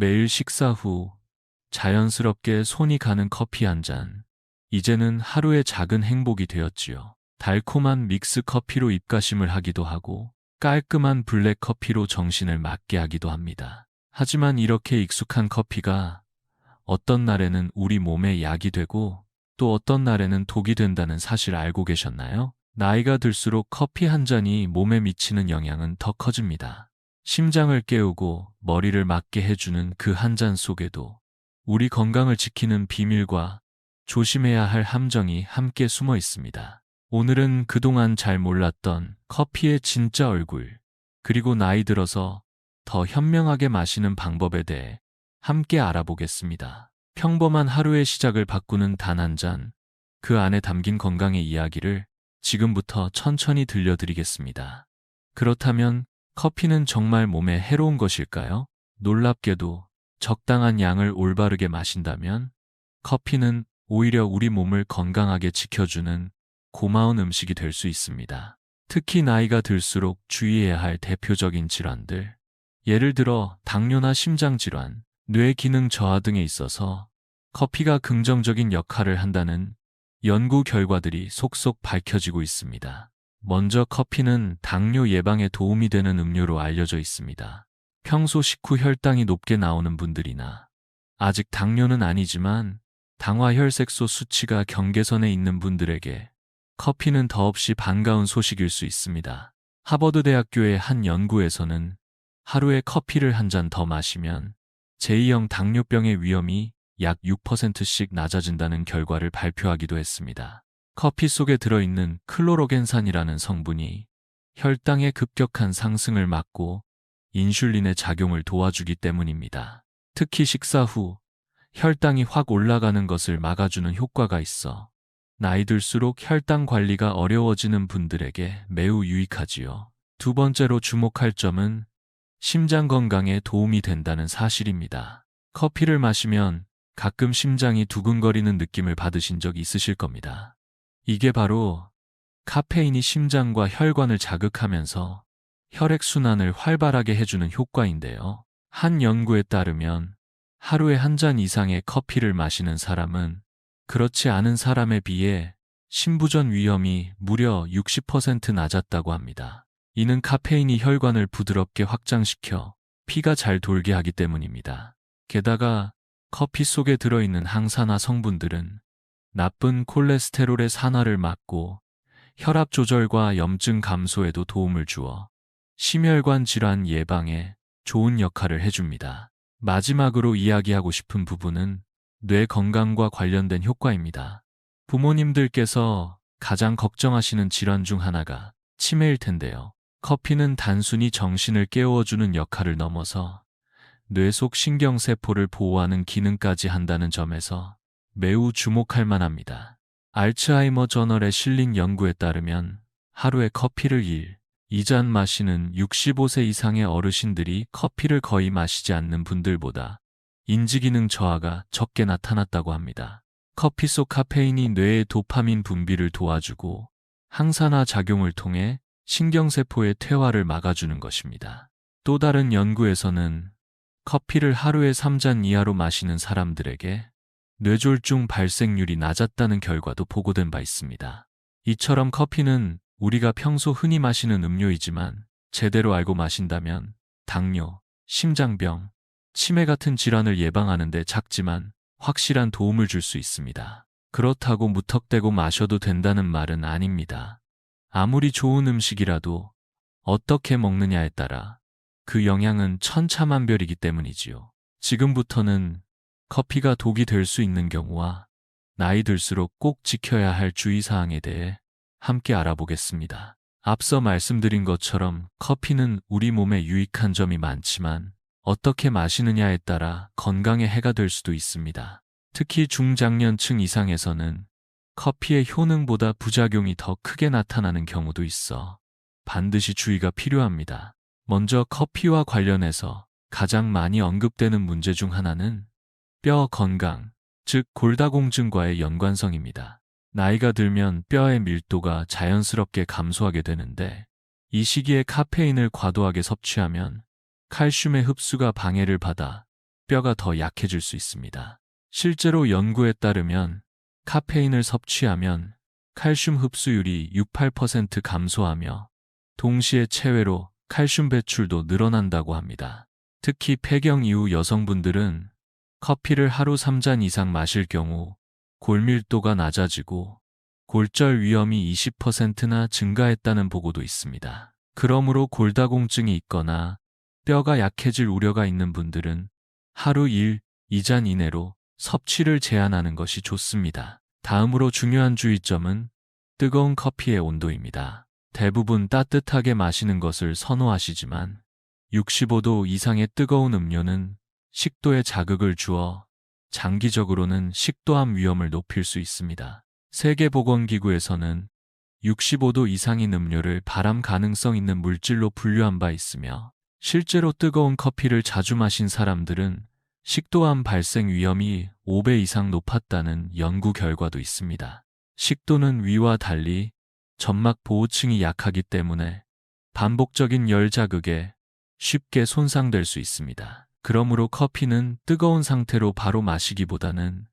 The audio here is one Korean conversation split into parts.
매일 식사 후 자연스럽게 손이 가는 커피 한 잔. 이제는 하루의 작은 행복이 되었지요. 달콤한 믹스 커피로 입가심을 하기도 하고 깔끔한 블랙 커피로 정신을 맑게 하기도 합니다. 하지만 이렇게 익숙한 커피가 어떤 날에는 우리 몸에 약이 되고 또 어떤 날에는 독이 된다는 사실 알고 계셨나요? 나이가 들수록 커피 한 잔이 몸에 미치는 영향은 더 커집니다. 심장을 깨우고 머리를 맑게 해주는 그 한 잔 속에도 우리 건강을 지키는 비밀과 조심해야 할 함정이 함께 숨어 있습니다. 오늘은 그동안 잘 몰랐던 커피의 진짜 얼굴, 그리고 나이 들어서 더 현명하게 마시는 방법에 대해 함께 알아보겠습니다. 평범한 하루의 시작을 바꾸는 단 한 잔, 그 안에 담긴 건강의 이야기를 지금부터 천천히 들려드리겠습니다. 그렇다면 커피는 정말 몸에 해로운 것일까요? 놀랍게도 적당한 양을 올바르게 마신다면 커피는 오히려 우리 몸을 건강하게 지켜주는 고마운 음식이 될 수 있습니다. 특히 나이가 들수록 주의해야 할 대표적인 질환들, 예를 들어 당뇨나 심장질환, 뇌 기능 저하 등에 있어서 커피가 긍정적인 역할을 한다는 연구 결과들이 속속 밝혀지고 있습니다. 먼저 커피는 당뇨 예방에 도움이 되는 음료로 알려져 있습니다. 평소 식후 혈당이 높게 나오는 분들이나 아직 당뇨는 아니지만 당화 혈색소 수치가 경계선에 있는 분들에게 커피는 더없이 반가운 소식일 수 있습니다. 하버드 대학교의 한 연구에서는 하루에 커피를 한 잔 더 마시면 제2형 당뇨병의 위험이 약 6%씩 낮아진다는 결과를 발표하기도 했습니다. 커피 속에 들어있는 클로로겐산이라는 성분이 혈당의 급격한 상승을 막고 인슐린의 작용을 도와주기 때문입니다. 특히 식사 후 혈당이 확 올라가는 것을 막아주는 효과가 있어 나이 들수록 혈당 관리가 어려워지는 분들에게 매우 유익하지요. 두 번째로 주목할 점은 심장 건강에 도움이 된다는 사실입니다. 커피를 마시면 가끔 심장이 두근거리는 느낌을 받으신 적 있으실 겁니다. 이게 바로 카페인이 심장과 혈관을 자극하면서 혈액순환을 활발하게 해주는 효과인데요. 한 연구에 따르면 하루에 한 잔 이상의 커피를 마시는 사람은 그렇지 않은 사람에 비해 심부전 위험이 무려 60% 낮았다고 합니다. 이는 카페인이 혈관을 부드럽게 확장시켜 피가 잘 돌게 하기 때문입니다. 게다가 커피 속에 들어있는 항산화 성분들은 나쁜 콜레스테롤의 산화를 막고 혈압 조절과 염증 감소에도 도움을 주어 심혈관 질환 예방에 좋은 역할을 해줍니다. 마지막으로 이야기하고 싶은 부분은 뇌 건강과 관련된 효과입니다. 부모님들께서 가장 걱정하시는 질환 중 하나가 치매일 텐데요. 커피는 단순히 정신을 깨워주는 역할을 넘어서 뇌 속 신경세포를 보호하는 기능까지 한다는 점에서 매우 주목할 만합니다. 알츠하이머 저널에 실린 연구에 따르면 하루에 커피를 1, 2잔 마시는 65세 이상의 어르신들이 커피를 거의 마시지 않는 분들보다 인지기능 저하가 적게 나타났다고 합니다. 커피 속 카페인이 뇌의 도파민 분비를 도와주고 항산화 작용을 통해 신경세포의 퇴화를 막아주는 것입니다. 또 다른 연구에서는 커피를 하루에 3잔 이하로 마시는 사람들에게 뇌졸중 발생률이 낮았다는 결과도 보고된 바 있습니다. 이처럼 커피는 우리가 평소 흔히 마시는 음료이지만 제대로 알고 마신다면 당뇨, 심장병, 치매 같은 질환을 예방하는 데 작지만 확실한 도움을 줄 수 있습니다. 그렇다고 무턱대고 마셔도 된다는 말은 아닙니다. 아무리 좋은 음식이라도 어떻게 먹느냐에 따라 그 영향은 천차만별이기 때문이지요. 지금부터는 커피가 독이 될 수 있는 경우와 나이 들수록 꼭 지켜야 할 주의사항에 대해 함께 알아보겠습니다. 앞서 말씀드린 것처럼 커피는 우리 몸에 유익한 점이 많지만 어떻게 마시느냐에 따라 건강에 해가 될 수도 있습니다. 특히 중장년층 이상에서는 커피의 효능보다 부작용이 더 크게 나타나는 경우도 있어 반드시 주의가 필요합니다. 먼저 커피와 관련해서 가장 많이 언급되는 문제 중 하나는 뼈 건강, 즉 골다공증과의 연관성입니다. 나이가 들면 뼈의 밀도가 자연스럽게 감소하게 되는데 이 시기에 카페인을 과도하게 섭취하면 칼슘의 흡수가 방해를 받아 뼈가 더 약해질 수 있습니다. 실제로 연구에 따르면 카페인을 섭취하면 칼슘 흡수율이 6-8% 감소하며 동시에 체외로 칼슘 배출도 늘어난다고 합니다. 특히 폐경 이후 여성분들은 커피를 하루 3잔 이상 마실 경우 골밀도가 낮아지고 골절 위험이 20%나 증가했다는 보고도 있습니다. 그러므로 골다공증이 있거나 뼈가 약해질 우려가 있는 분들은 하루 1, 2잔 이내로 섭취를 제한하는 것이 좋습니다. 다음으로 중요한 주의점은 뜨거운 커피의 온도입니다. 대부분 따뜻하게 마시는 것을 선호하시지만 65도 이상의 뜨거운 음료는 식도에 자극을 주어 장기적으로는 식도암 위험을 높일 수 있습니다. 세계보건기구에서는 65도 이상인 음료를 발암 가능성 있는 물질로 분류한 바 있으며 실제로 뜨거운 커피를 자주 마신 사람들은 식도암 발생 위험이 5배 이상 높았다는 연구 결과도 있습니다. 식도는 위와 달리 점막 보호층이 약하기 때문에 반복적인 열 자극에 쉽게 손상될 수 있습니다. 그러므로 커피는 뜨거운 상태로 바로 마시기보다는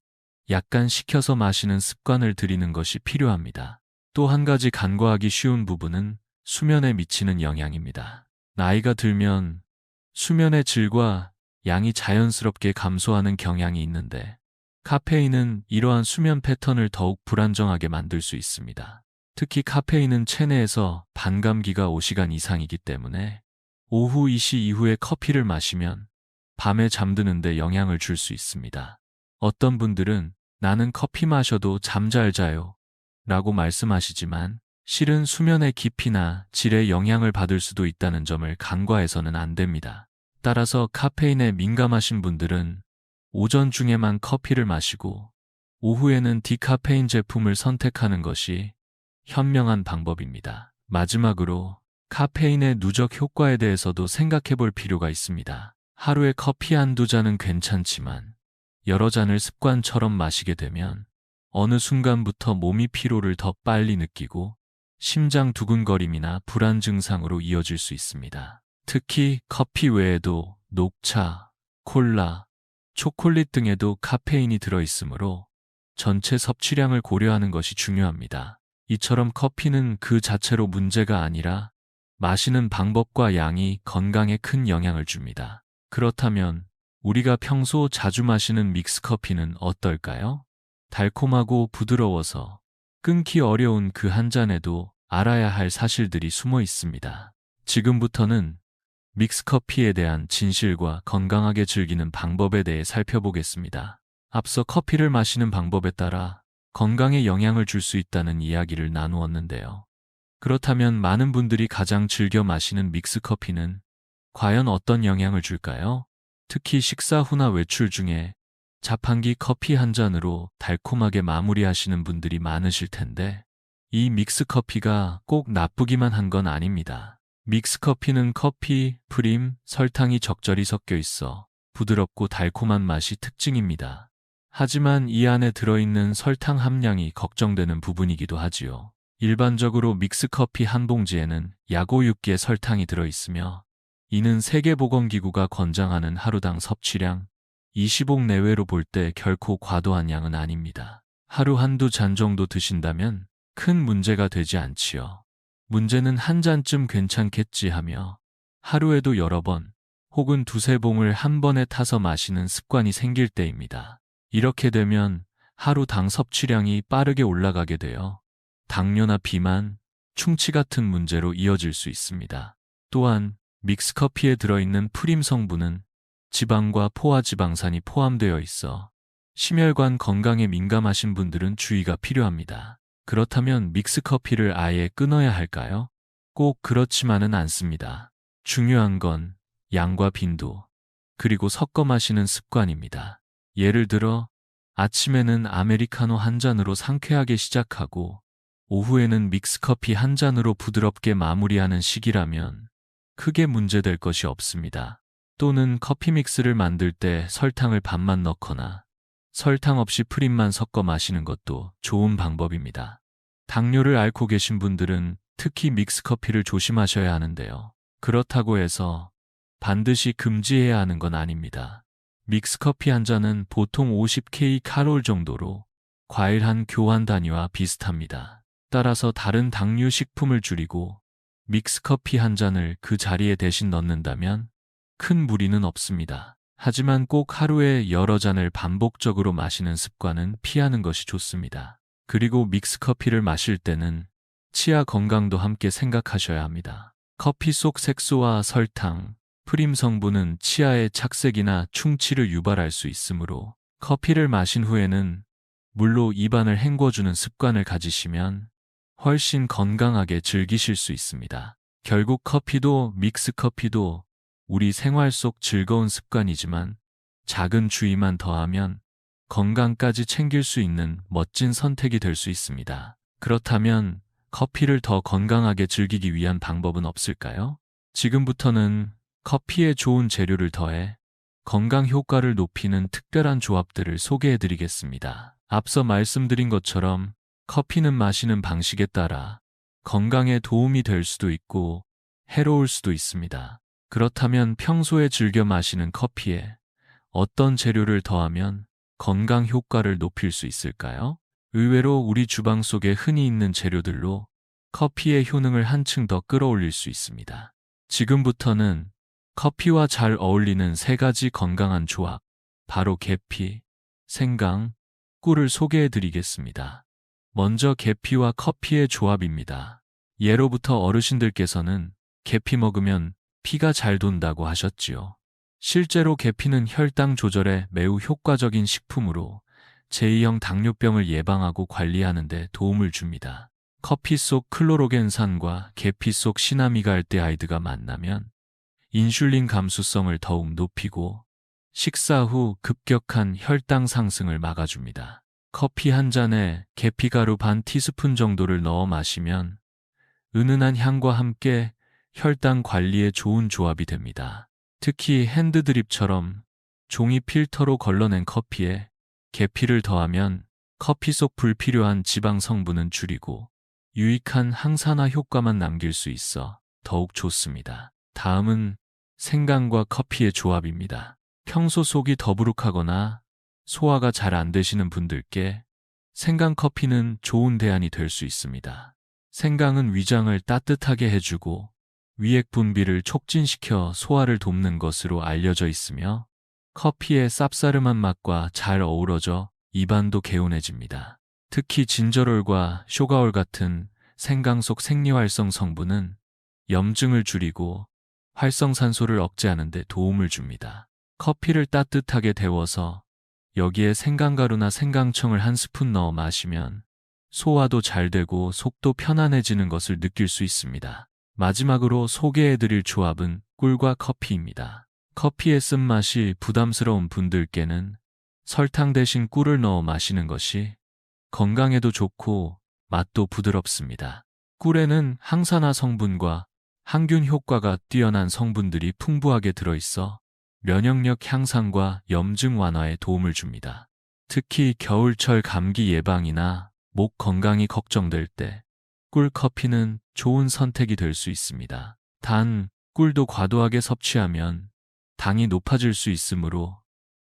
약간 식혀서 마시는 습관을 들이는 것이 필요합니다. 또 한 가지 간과하기 쉬운 부분은 수면에 미치는 영향입니다. 나이가 들면 수면의 질과 양이 자연스럽게 감소하는 경향이 있는데 카페인은 이러한 수면 패턴을 더욱 불안정하게 만들 수 있습니다. 특히 카페인은 체내에서 반감기가 5시간 이상이기 때문에 오후 2시 이후에 커피를 마시면 밤에 잠드는데 영향을 줄 수 있습니다. 어떤 분들은 나는 커피 마셔도 잠 잘 자요 라고 말씀하시지만 실은 수면의 깊이나 질에 영향을 받을 수도 있다는 점을 간과해서는 안 됩니다. 따라서 카페인에 민감하신 분들은 오전 중에만 커피를 마시고 오후에는 디카페인 제품을 선택하는 것이 현명한 방법입니다. 마지막으로 카페인의 누적 효과에 대해서도 생각해 볼 필요가 있습니다. 하루에 커피 한두 잔은 괜찮지만 여러 잔을 습관처럼 마시게 되면 어느 순간부터 몸이 피로를 더 빨리 느끼고 심장 두근거림이나 불안 증상으로 이어질 수 있습니다. 특히 커피 외에도 녹차, 콜라, 초콜릿 등에도 카페인이 들어있으므로 전체 섭취량을 고려하는 것이 중요합니다. 이처럼 커피는 그 자체로 문제가 아니라 마시는 방법과 양이 건강에 큰 영향을 줍니다. 그렇다면 우리가 평소 자주 마시는 믹스커피는 어떨까요? 달콤하고 부드러워서 끊기 어려운 그 한 잔에도 알아야 할 사실들이 숨어 있습니다. 지금부터는 믹스커피에 대한 진실과 건강하게 즐기는 방법에 대해 살펴보겠습니다. 앞서 커피를 마시는 방법에 따라 건강에 영향을 줄 수 있다는 이야기를 나누었는데요. 그렇다면 많은 분들이 가장 즐겨 마시는 믹스커피는 과연 어떤 영향을 줄까요? 특히 식사 후나 외출 중에 자판기 커피 한 잔으로 달콤하게 마무리하시는 분들이 많으실 텐데 이 믹스커피가 꼭 나쁘기만 한 건 아닙니다. 믹스커피는 커피, 프림, 설탕이 적절히 섞여 있어 부드럽고 달콤한 맛이 특징입니다. 하지만 이 안에 들어있는 설탕 함량이 걱정되는 부분이기도 하지요. 일반적으로 믹스커피 한 봉지에는 약 5, 6개 설탕이 들어있으며 이는 세계보건기구가 권장하는 하루당 섭취량 20옥 내외로 볼 때 결코 과도한 양은 아닙니다. 하루 한두 잔 정도 드신다면 큰 문제가 되지 않지요. 문제는 한 잔쯤 괜찮겠지 하며 하루에도 여러 번 혹은 두세 봉을 한 번에 타서 마시는 습관이 생길 때입니다. 이렇게 되면 하루 당 섭취량이 빠르게 올라가게 되어 당뇨나 비만, 충치 같은 문제로 이어질 수 있습니다. 또한 믹스커피에 들어있는 프림 성분은 지방과 포화지방산이 포함되어 있어 심혈관 건강에 민감하신 분들은 주의가 필요합니다. 그렇다면 믹스커피를 아예 끊어야 할까요? 꼭 그렇지만은 않습니다. 중요한 건 양과 빈도, 그리고 섞어 마시는 습관입니다. 예를 들어 아침에는 아메리카노 한 잔으로 상쾌하게 시작하고 오후에는 믹스커피 한 잔으로 부드럽게 마무리하는 식이라면 크게 문제될 것이 없습니다. 또는 커피 믹스를 만들 때 설탕을 반만 넣거나 설탕 없이 프림만 섞어 마시는 것도 좋은 방법입니다. 당뇨를 앓고 계신 분들은 특히 믹스커피를 조심하셔야 하는데요. 그렇다고 해서 반드시 금지해야 하는 건 아닙니다. 믹스커피 한 잔은 보통 50K 칼로리 정도로 과일 한 교환 단위와 비슷합니다. 따라서 다른 당류 식품을 줄이고 믹스커피 한 잔을 그 자리에 대신 넣는다면 큰 무리는 없습니다. 하지만 꼭 하루에 여러 잔을 반복적으로 마시는 습관은 피하는 것이 좋습니다. 그리고 믹스커피를 마실 때는 치아 건강도 함께 생각하셔야 합니다. 커피 속 색소와 설탕, 프림 성분은 치아의 착색이나 충치를 유발할 수 있으므로 커피를 마신 후에는 물로 입안을 헹궈주는 습관을 가지시면 훨씬 건강하게 즐기실 수 있습니다. 결국 커피도 믹스 커피도 우리 생활 속 즐거운 습관이지만 작은 주의만 더하면 건강까지 챙길 수 있는 멋진 선택이 될 수 있습니다. 그렇다면 커피를 더 건강하게 즐기기 위한 방법은 없을까요? 지금부터는 커피에 좋은 재료를 더해 건강 효과를 높이는 특별한 조합들을 소개해 드리겠습니다. 앞서 말씀드린 것처럼 커피는 마시는 방식에 따라 건강에 도움이 될 수도 있고 해로울 수도 있습니다. 그렇다면 평소에 즐겨 마시는 커피에 어떤 재료를 더하면 건강 효과를 높일 수 있을까요? 의외로 우리 주방 속에 흔히 있는 재료들로 커피의 효능을 한층 더 끌어올릴 수 있습니다. 지금부터는 커피와 잘 어울리는 세 가지 건강한 조합, 바로 계피, 생강, 꿀을 소개해 드리겠습니다. 먼저 계피와 커피의 조합입니다. 예로부터 어르신들께서는 계피 먹으면 피가 잘 돈다고 하셨지요. 실제로 계피는 혈당 조절에 매우 효과적인 식품으로 제2형 당뇨병을 예방하고 관리하는 데 도움을 줍니다. 커피 속 클로로겐산과 계피 속 시나미갈데하이드가 만나면 인슐린 감수성을 더욱 높이고 식사 후 급격한 혈당 상승을 막아줍니다. 커피 한 잔에 계피가루 반 티스푼 정도를 넣어 마시면 은은한 향과 함께 혈당 관리에 좋은 조합이 됩니다. 특히 핸드드립처럼 종이 필터로 걸러낸 커피에 계피를 더하면 커피 속 불필요한 지방 성분은 줄이고 유익한 항산화 효과만 남길 수 있어 더욱 좋습니다. 다음은 생강과 커피의 조합입니다. 평소 속이 더부룩하거나 소화가 잘 안 되시는 분들께 생강 커피는 좋은 대안이 될 수 있습니다. 생강은 위장을 따뜻하게 해주고 위액 분비를 촉진시켜 소화를 돕는 것으로 알려져 있으며 커피의 쌉싸름한 맛과 잘 어우러져 입안도 개운해집니다. 특히 진저롤과 쇼가올 같은 생강 속 생리활성 성분은 염증을 줄이고 활성산소를 억제하는 데 도움을 줍니다. 커피를 따뜻하게 데워서 여기에 생강가루나 생강청을 한 스푼 넣어 마시면 소화도 잘 되고 속도 편안해지는 것을 느낄 수 있습니다. 마지막으로 소개해드릴 조합은 꿀과 커피입니다. 커피의 쓴맛이 부담스러운 분들께는 설탕 대신 꿀을 넣어 마시는 것이 건강에도 좋고 맛도 부드럽습니다. 꿀에는 항산화 성분과 항균 효과가 뛰어난 성분들이 풍부하게 들어있어 면역력 향상과 염증 완화에 도움을 줍니다. 특히 겨울철 감기 예방이나 목 건강이 걱정될 때 꿀커피는 좋은 선택이 될 수 있습니다. 단, 꿀도 과도하게 섭취하면 당이 높아질 수 있으므로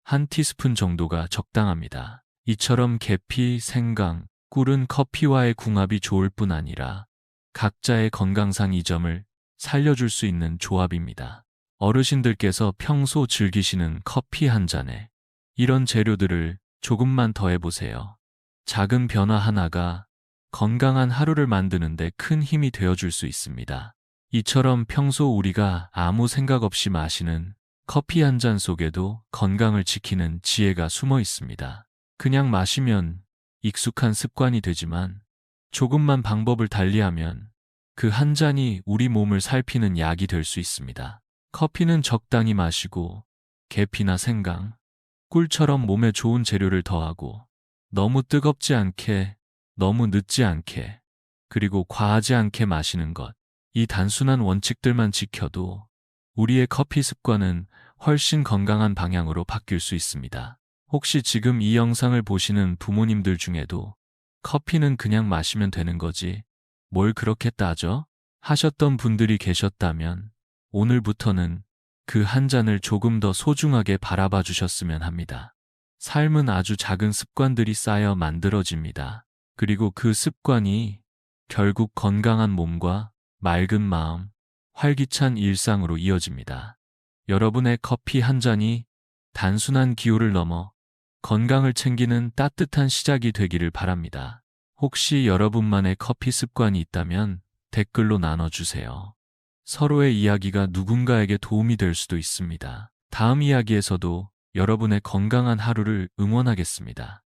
한 티스푼 정도가 적당합니다. 이처럼 계피, 생강, 꿀은 커피와의 궁합이 좋을 뿐 아니라 각자의 건강상 이 점을 살려줄 수 있는 조합입니다. 어르신들께서 평소 즐기시는 커피 한 잔에 이런 재료들을 조금만 더해보세요. 작은 변화 하나가 건강한 하루를 만드는데 큰 힘이 되어줄 수 있습니다. 이처럼 평소 우리가 아무 생각 없이 마시는 커피 한 잔 속에도 건강을 지키는 지혜가 숨어 있습니다. 그냥 마시면 익숙한 습관이 되지만 조금만 방법을 달리하면 그 한 잔이 우리 몸을 살피는 약이 될 수 있습니다. 커피는 적당히 마시고 계피나 생강, 꿀처럼 몸에 좋은 재료를 더하고 너무 뜨겁지 않게 너무 늦지 않게, 그리고 과하지 않게 마시는 것. 이 단순한 원칙들만 지켜도 우리의 커피 습관은 훨씬 건강한 방향으로 바뀔 수 있습니다. 혹시 지금 이 영상을 보시는 부모님들 중에도 커피는 그냥 마시면 되는 거지 뭘 그렇게 따져? 하셨던 분들이 계셨다면 오늘부터는 그 한 잔을 조금 더 소중하게 바라봐 주셨으면 합니다. 삶은 아주 작은 습관들이 쌓여 만들어집니다. 그리고 그 습관이 결국 건강한 몸과 맑은 마음, 활기찬 일상으로 이어집니다. 여러분의 커피 한 잔이 단순한 기호를 넘어 건강을 챙기는 따뜻한 시작이 되기를 바랍니다. 혹시 여러분만의 커피 습관이 있다면 댓글로 나눠주세요. 서로의 이야기가 누군가에게 도움이 될 수도 있습니다. 다음 이야기에서도 여러분의 건강한 하루를 응원하겠습니다.